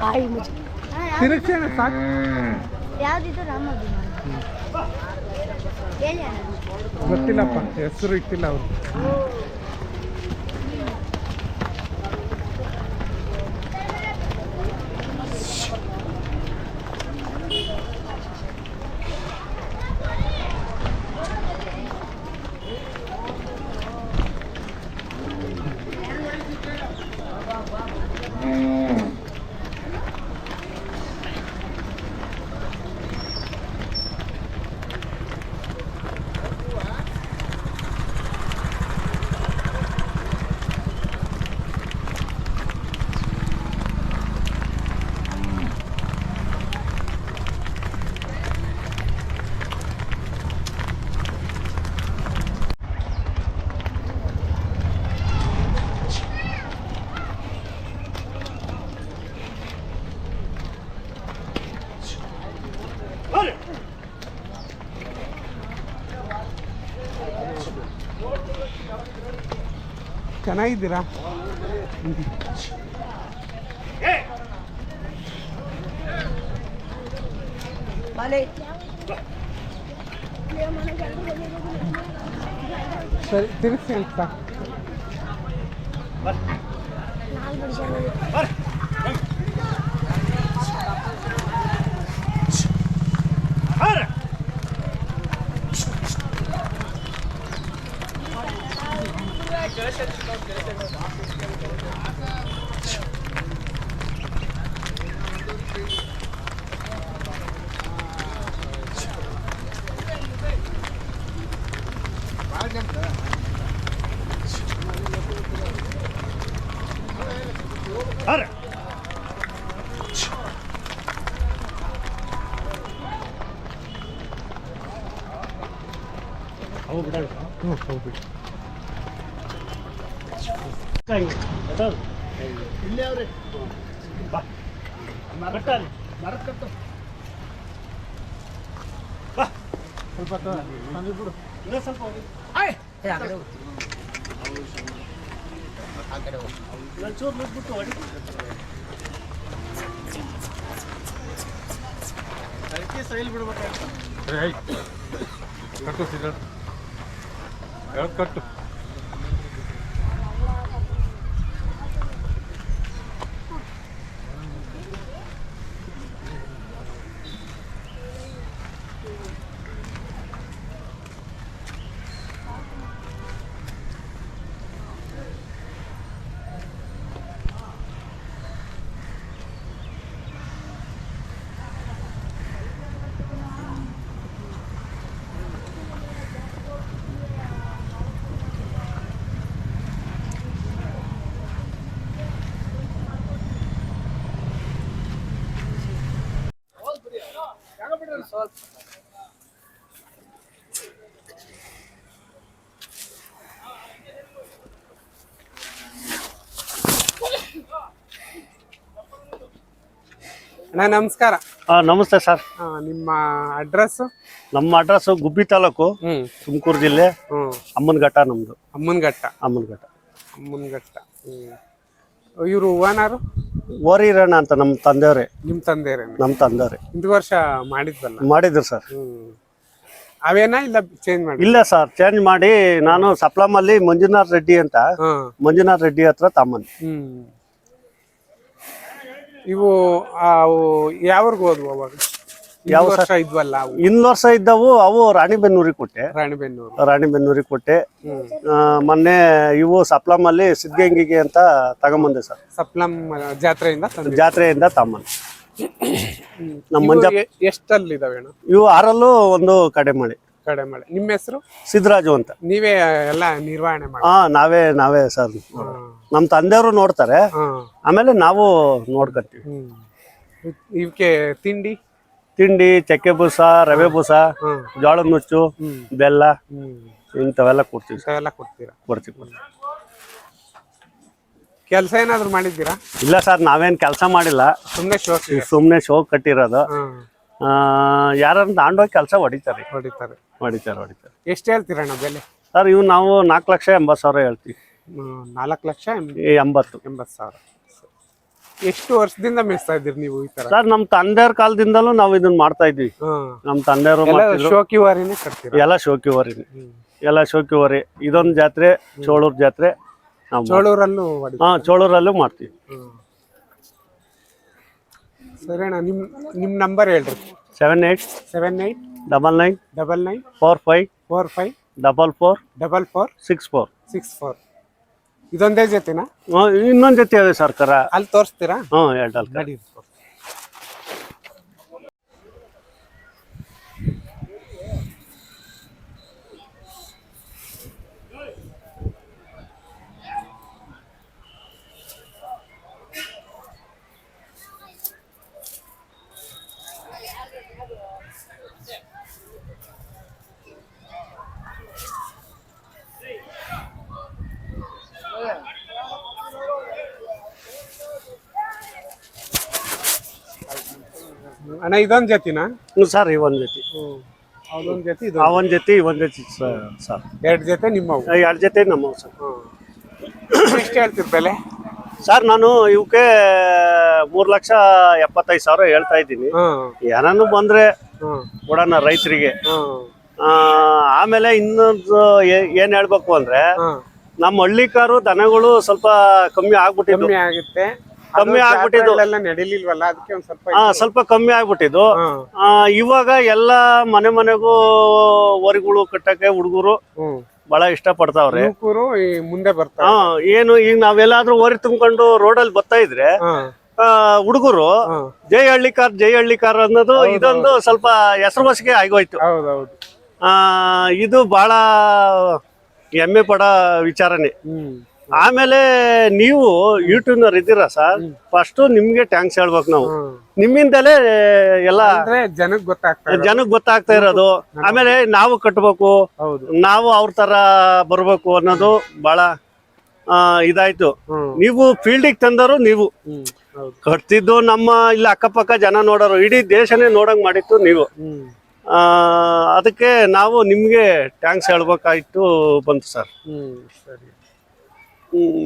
ಕಾಯಿ ಮುಚ್ಚಿ ತಿರುಗಿಸಿ ಅಣ್ಣ ಸಾಕು ಯಾವ್ದಿದ್ದು ರಾಮ ಹೇಳಿ ಗೊತ್ತಿಲ್ಲಪ್ಪ ಹೆಸರು ಇಟ್ಟಿಲ್ಲ ಅವರು. ಚೆನ್ನಾಗಿದ್ದೀರಾ? ಸರಿ ತಿರುಗಿಸಿ ಅಂತ. Ara! How would I? No, how would I? ಹ್ಞೂ ಹೋಗ್ಬಿಡಿ ಇಲ್ಲೇ ಅವ್ರಿ. ಮರಕಟ್ಟಾರಿ ಮರ ಕಟ್ಟು ಸ್ವಲ್ಪ ತಂದು ಬಿಡು. ಇಲ್ಲ ಸ್ವಲ್ಪ ಹೋಗಿ. ಚೂರು ನಿಂತ್ಬಿಟ್ಟು ಹೊಡಿ. ಅದಕ್ಕೆ ಸೈಲ್ ಬಿಡ್ಬೇಕಾಯ್ತು. ಕಟ್ಟು ಸಿದ್ಧ ಹೇಳೋದು ಅಣ್ಣ ನಮಸ್ಕಾರ. ಹಾಂ ನಮಸ್ತೆ ಸರ್. ಆ, ನಿಮ್ಮ ಅಡ್ರೆಸ್ ನಮ್ಮ ಅಡ್ರೆಸ್ ಗುಬ್ಬಿ ತಾಲೂಕು ಹ್ಮ್. ತುಮಕೂರು ಜಿಲ್ಲೆ ಹ್ಞೂ ಅಮ್ಮನಘಟ್ಟ ನಮ್ಮದು ಅಮ್ಮನಘಟ್ಟ. ಅಮ್ಮನಘಟ್ಟ. ಅಮ್ಮನಘಟ್ಟ. ಇವರು ಓನರು ಓರಿರಣ್ಣ ಅಂತ ನಮ್ಮ ತಂದೆಯವ್ರೆ. ನಿಮ್ಮ ತಂದೆರೇನೆ ನಮ್ಮ ತಂದೆಯವ್ರೆ. ಇಂದು ವರ್ಷ ಮಾಡಿದ್ವಲ್ಲ? ಮಾಡಿದ್ರು ಸರ್. ಅವೇನಾ ಇಲ್ಲ ಚೇಂಜ್ ಮಾಡಿ ಇಲ್ಲ ಸರ್ ಚೇಂಜ್ ಮಾಡಿ ನಾನು ಸಪ್ಲಮಲ್ಲಿ ಮಂಜುನಾಥ್ ರೆಡ್ಡಿ ಅಂತ ಹಾಂ. ಮಂಜುನಾಥ್ ರೆಡ್ಡಿ ಹತ್ರ ತಮ್ಮನ್. ಹ್ಞೂ ಇವು ಅವು ಯಾವ್ರಿಗೆ ಹೋದ್ವು ಅವಾಗ? ಯಾವ ವರ್ಷ ಇದ್ವಲ್ಲ ಇನ್ನು ವರ್ಷ ಇದ್ದವು ಅವು ರಾಣಿಬೆನ್ನೂರಿಗೆ ಕೊಟ್ಟೆ. ರಾಣಿಬೆನ್ನೂರು. ರಾಣಿಬೆನ್ನೂರಿಗೆ ಕೊಟ್ಟೆ. ಆ, ಮೊನ್ನೆ ಇವು ಸಪ್ಲಮಲ್ಲಿ ಸಿದ್ಧಗಂಗಿಗೆ ಅಂತ ತಗೊಂಬಂದೆ ಸರ್. ಸಪ್ಲಮ್ ಜಾತ್ರೆಯಿಂದ ತಂದಿದ್ದು. ಜಾತ್ರೆಯಿಂದ ತಮ್ಮನ್ ನಮ್ಮ ಇವು ಮಂಜ ಎ- ಎಷ್ಟಲ್ಲಿದಾವೆ ಅಣ್ಣ? ಇವು ಆರಲ್ಲೂ ಒಂದು ಕಡೆ ಮಾಡಿ ಕಡೆ ಮಳೆ. ನಿಮ್ಮ ಹೆಸರು? ಸಿದ್ದರಾಜು ಅಂತ. ನೀವೇ ಎಲ್ಲ ನಿರ್ವಹಣೆ ಮಾಡಿ. ಹಾ ನಾವೇ ನಾವೇ ಸರ್. ನಮ್ಮ ತಂದೆಯವರು ನೋಡ್ತಾರೆ. ಆಮೇಲೆ ನಾವು ನೋಡ್ಕೊತೀವಿ. ಇವಕ್ಕೆ ತಿಂಡಿ? ತಿಂಡಿ ಚಕ್ಕೆ ಬೂಸ ರವೆ ಬೂಸ ಜೋಳದ ನುಚ್ಚು ಬೆಲ್ಲ ಇಂಥವೆಲ್ಲ ಕೊಡ್ತೀವಿ ಸರ್. ಕೊಡ್ತೀರಾ? ಕೊಡ್ತೀವಿ ಕೊಡ್ತೀವಿ. ಕೆಲಸ ಏನಾದ್ರು ಮಾಡಿದ್ದೀರಾ? ಇಲ್ಲ ಸರ್ ನಾವೇನ್ ಕೆಲಸ ಮಾಡಿಲ್ಲ. ಸುಮ್ಮನೆ ಶೋಕಿ ಸುಮ್ಮನೆ ಶೋ ಕಟ್ಟಿರೋದು. ಹ್ಮ್ ಯಾರನ್ನ ತಾಂಡೋಗಿ ಕೆಲಸ ಹೊಡಿತಾರೆ. ಹೊಡಿತಾರೆ. ಹೊಡಿತಾರೆ ಹೊಡಿತಾರೆ. ಎಷ್ಟು ಹೇಳ್ತೀರಣ್ಣ ಬೆಲೆ? ಸರ್ ಇವ್ ನಾವು ನಾಲ್ಕು ಲಕ್ಷ ಎಂಬತ್ತು ಸಾವಿರ ಹೇಳ್ತೀವಿ. ನಾಲ್ಕು ಲಕ್ಷ ಎಂ- ಈ ಎಂಬತ್ತು. ಎಂಬತ್ತು ಸಾವಿರ. ಎಷ್ಟು ವರ್ಷದಿಂದ ಮೇಯಿಸ್ತಾ ಇದ್ದೀರಿ ನೀವು ಈ ತರ? ಸರ್ ನಮ್ಮ ತಂದೆಯವ್ರ ಕಾಲದಿಂದಲೂ ನಾವು ಇದನ್ನ ಮಾಡ್ತಾ ಇದ್ವಿ. ನಮ್ ನಮ್ಮ ತಂದೆಯವರು ಎಲ್ಲ ಮಾಡ್ತಿದ್ರು. ಶೋಕಿ ವಾರಿನೇ ಕಟ್ತೀರಾ? ಎಲ್ಲ ಶೋಕಿ ಹ್ಮ್. ಎಲ್ಲ ಶೋಕಿ ವರಿ. ಇದೊಂದು ಜಾತ್ರೆ ಚೋಳೂರ್ ಜಾತ್ರೆ ನಾವು ಚೋಳೂರಲ್ಲೂ ಹಾ ಚೋಳೂರಲ್ಲೂ ಮಾಡ್ತೀವಿ. ಸರಿ ಅಣ್ಣ ನಿಮ್ ನಿಮ್ ನಂಬರ್ ಹೇಳ್ರಿ. Seven eight seven eight double nine double nine four five four five double four double four six four. Six four. ಇದೊಂದೇ ಜೊತೆನಾ? ಇನ್ನೊಂದು ಜೊತೆ ಅದೇ ಸರ್ಕಾರ ಅಲ್ಲಿ ತೋರಿಸ್ತೀರಾ? ಹ್ಞೂ ಎರಡಲ್ ನಡಿ. ಅಣ್ಣ ಇದೊಂದು ಜೊತೆನಾ? ಹ್ಞೂ ಸರ್ ಈ ಒಂದು ಜೊತೆ. ಅದೊಂದ್ ಜೊತೆ ಇದು ಆ ಒಂದು ಜೊತೆ? ಈ ಒಂದು ಜೊತೆ ಸರ್ ಎರಡು ಜೊತೆ ನಿಮ್ಮವು? ಎರಡು ಜೊತೆ ನಮ್ಮವು ಸರ್. ಎಷ್ಟು ಹೇಳ್ತೀರಿ ಬೆಲೆ? ಸರ್ ನಾನು ಇವಕ್ಕೆ ಮೂರು ಲಕ್ಷ ಎಪ್ಪತ್ತೈದು ಸಾವಿರ ಹೇಳ್ತಾ ಇದ್ದೀನಿ. ಯಾರನ್ನು ಬಂದರೆ ಕೊಡೋಣ ರೈತರಿಗೆ. ಆಮೇಲೆ ಇನ್ನೊಂದು ಏನು ಹೇಳ್ಬೇಕು ಅಂದ್ರೆ ನಮ್ಮ ಹಳ್ಳಿಕಾರು ದನಗಳು ಸ್ವಲ್ಪ ಕಮ್ಮಿ ಆಗ್ಬಿಟ್ಟಿದ್ದು. ಕಮ್ಮಿ ಆಗ್ಬಿಟ್ಟಿದ್ದು. ನಡೀಲಿಲ್ವಲ್ಲ? ಅದಕ್ಕೆ ಒಂದ್ ಸ್ವಲ್ಪ ಆ, ಸ್ವಲ್ಪ ಕಮ್ಮಿ ಆಗ್ಬಿಟ್ಟಿದ್ದು. ಆ, ಇವಾಗ ಎಲ್ಲ ಮನೆ ಮನೆಗೂ ವರಿಗಳು ಕಟ್ಟಕ್ಕೆ ಹುಡುಗರು ಬಹಳ ಇಷ್ಟ ಪಡ್ತಾವ್ರೆ ಈ ಮುಂದೆ ಬರ್ತಾ ಏನು ಈಗ ನಾವೆಲ್ಲಾದ್ರೂ ವರಿ ರೋಡ್ ರೋಡಲ್ಲಿ ಬರ್ತಾ ಇದ್ರೆ ಹುಡುಗರು ಜೈ ಹಳ್ಳಿಕಾರ್ ಜೈ ಹಳ್ಳಿಕಾರ್ ಅನ್ನೋದು ಇದೊಂದು ಸ್ವಲ್ಪ ಹೆಸರುವಾಸಿಗೆ ಆಗೋಯ್ತು. ಹೌದೌದು. ಆ, ಇದು ಬಹಳ ಹೆಮ್ಮೆ ಪಡ ವಿಚಾರನೆ ಹ್ಮ್. ಆಮೇಲೆ ನೀವು ಯೂಟ್ಯೂಬ್ನವ್ರು ಇದ್ದೀರಾ ಸರ್? ಫಸ್ಟ್ ನಿಮ್ಗೆ ಟ್ಯಾಂಕ್ಸ್ ಹೇಳ್ಬೇಕು ನಾವು. ನಿಮ್ಮಿಂದಲೇ ಎಲ್ಲ ಜನಕ್ ಗೊತ್ತಾಗ್ತದೆ ಜನಕ್ಕೆ ಗೊತ್ತಾಗ್ತಾ ಇರೋದು. ಆಮೇಲೆ ನಾವು ಕಟ್ಬೇಕು. ನಾವು ಅವ್ರ ತರ ಬರ್ಬೇಕು ಅನ್ನೋದು ಬಹಳ ಇದಾಯ್ತು. ನೀವು ಫೀಲ್ಡಿಗೆ ತಂದರು ನೀವು. ಕಟ್ತಿದ್ದು ನಮ್ಮ ಇಲ್ಲಿ ಅಕ್ಕಪಕ್ಕ ಜನ ನೋಡೋರು ಇಡೀ ದೇಶನೇ ನೋಡಂಗ್ ಮಾಡಿತ್ತು ನೀವು. ಆ, ಅದಕ್ಕೆ ನಾವು ನಿಮ್ಗೆ ಟ್ಯಾಂಕ್ಸ್ ಹೇಳ್ಬೇಕಾಯ್ತು ಬಂತು ಸರ್. ಹ್ಮ್. ಸರಿ.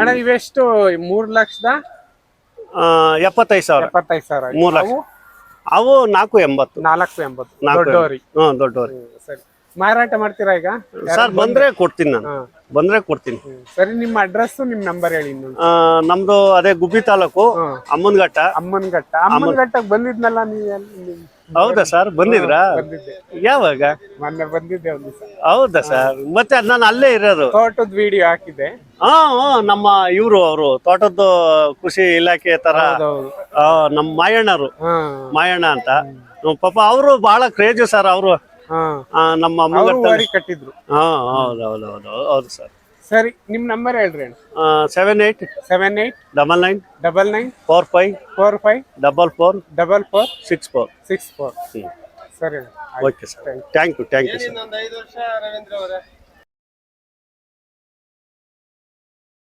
ಅಣ್ಣ ಇವೆಷ್ಟು? ಮೂರ್ ಲಕ್ಷದ? ಎಪ್ಪತ್ತೈದು ಸಾವಿರ. ಎಪ್ಪತ್ತೈದು ಸಾವಿರ ಮೂರ್ ಲಕ್ಷ. ಅವು? ನಾಲ್ಕು ಎಂಬತ್ತು. ನಾಲ್ಕು ಎಂಬತ್ತು. ದೊಡ್ಡವರಿ ಹ್ಮ್ ದೊಡ್ಡವರಿ ಸರಿ. ಮಾರಾಟ ಮಾಡ್ತೀರಾ ಈಗ? ಸರ್ ಬಂದ್ರೆ? ಕೊಡ್ತೀನಿ ನಾನು. ಬಂದ್ರೆ ಕೊಡ್ತೀನಿ. ಸರಿ ನಿಮ್ಮ ಅಡ್ರೆಸ್ ನಿಮ್ ನಂಬರ್ ಹೇಳಿ ಆ, ನಮ್ದು ಅದೇ ಗುಬ್ಬಿ ತಾಲೂಕು. ಅಮ್ಮನಘಟ್ಟ. ಅಮ್ಮನಘಟ್ಟ. ಅಮ್ಮನಘಟ್ಟಕ್ಕೆ ಬಂದಿದ್ನಲ್ಲ ನೀವು ಹೌದಾ ಸರ್ ಬಂದಿದ್ರಾ? ಬಂದಿದ್ದೆ. ಯಾವಾಗ? ಮೊನ್ನೆ ಬಂದಿದ್ದೆ ಒಂದು ದಿವಸ ಹೌದಾ ಸರ್ ಮತ್ತೆ ನಾನು ಅಲ್ಲೇ ಇರೋದು. ತೋಟದ ವಿಡಿಯೋ ಹಾಕಿದೆ ಹಾ ನಮ್ಮ ಇವರು ಅವರು ತೋಟದ್ದು ಕೃಷಿ ಇಲಾಖೆ ತರ ನಮ್ ಆ, ನಮ್ಮ ಮಾಯಣ್ಣರು. ಹಾ. ಮಾಯಣ್ಣ ಅಂತ. ಹ್ಮ್, ಪಾಪ ಅವರು ಬಹಳ ಕ್ರೇಜು ಸರ್ ಅವರು ಹಾ. ನಮ್ಮ ಅವರು ಅಮ್ಮನಘಟ್ಟ ವರಿ ಕಟ್ಟಿದ್ರು. ಹಾ ಹೌದು ಹೌದು ಹೌದು ಹೌದು ಸರ್ ಸರಿ ನಿಮ್ ನಂಬರ್ ಹೇಳ್ರಿ seven eight seven eight double nine double nine four five four five double four double four six four six four ಸರಿ okay sir thank you thank you sir